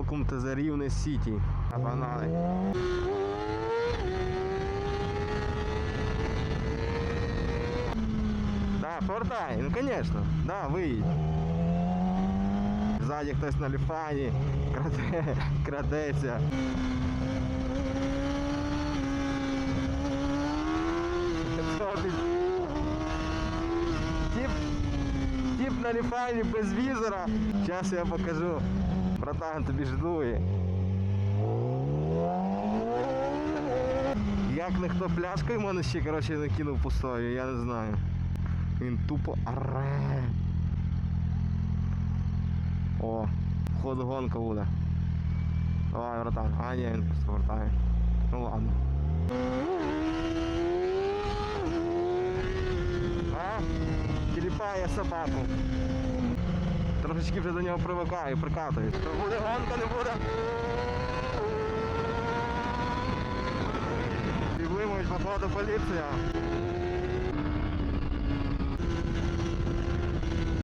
Welcome to the Rivne City. А погнали. Да, повертай, ну конечно, да, виїдь. Ззаді хтось на ліфані, краде, крадеться. Що ти? Тип, тип на ліфані без візора. Зараз я покажу. Братан, тобі ждує. Як ніхто пляшкою мене ще коротше не кинув пустою, я не знаю. Він тупо оре. О, входу гонка буде. Давай, братан. А, ні, він просто вертає. Ну ладно. А? Тіліпає собаку. Трошечки вже до нього привикаю, прикатуюсь. То буде гонка, не буде. Підвимують, походу, поліція.